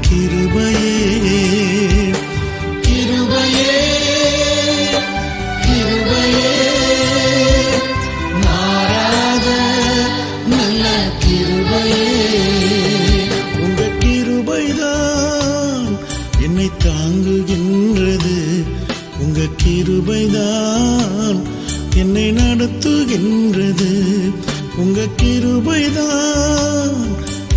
கிருபையே கிருபையே கிருபையே. மாறாத நல்ல கிருபையே உங்க கிருபைதான் என்னை தாங்குகின்றது. உங்க கிருபைதான் என்னை நடத்துகின்றது. உங்க கிருபைதான்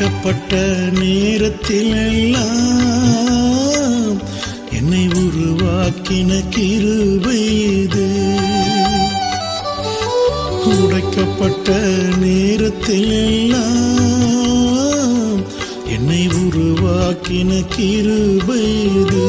உடைக்கப்பட்ட நேரத்தில் எல்லாம் என்னை உருவாக்கின கிருபை இது. உடைக்கப்பட்ட நேரத்தில் எல்லாம் என்னை உருவாக்கின கிருபை இது.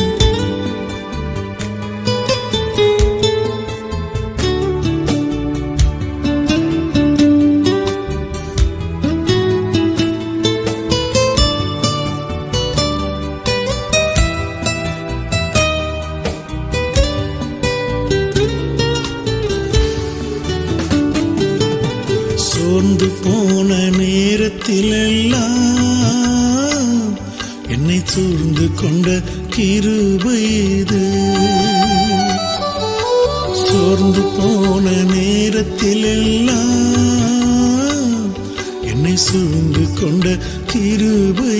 கொண்ட கிருபை சோர்ந்து போன நேரத்தில் எல்லாம் என்னை சூழ்ந்து கொண்ட கிருபை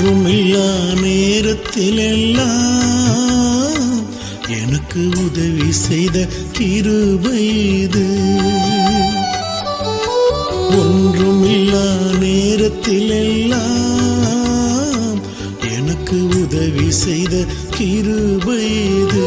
ஒன்றுமில்லா நேரத்தில் எல்லாம் எனக்கு உதவி செய்த கிருபை இது. ஒன்றுமில்லா நேரத்தில் எல்லாம் எனக்கு உதவி செய்த கிருபை இது.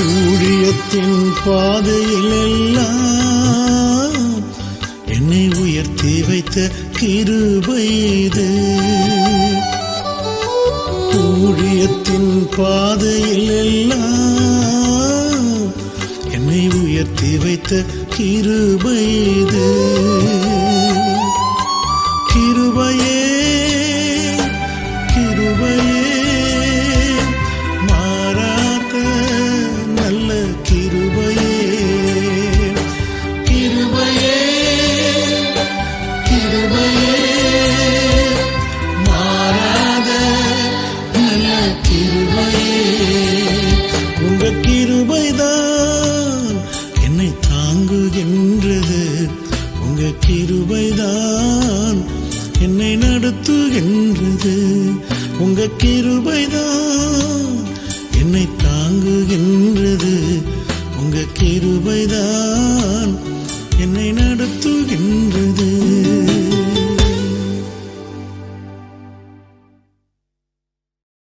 ஊழியத்தின் பாதையில் எல்லாம் என்னை உயர்த்தி வைத்த கிருபைது ஊழியத்தின் பாதையில் எல்லாம் என்னை உயர்த்தி வைத்த கிருபைது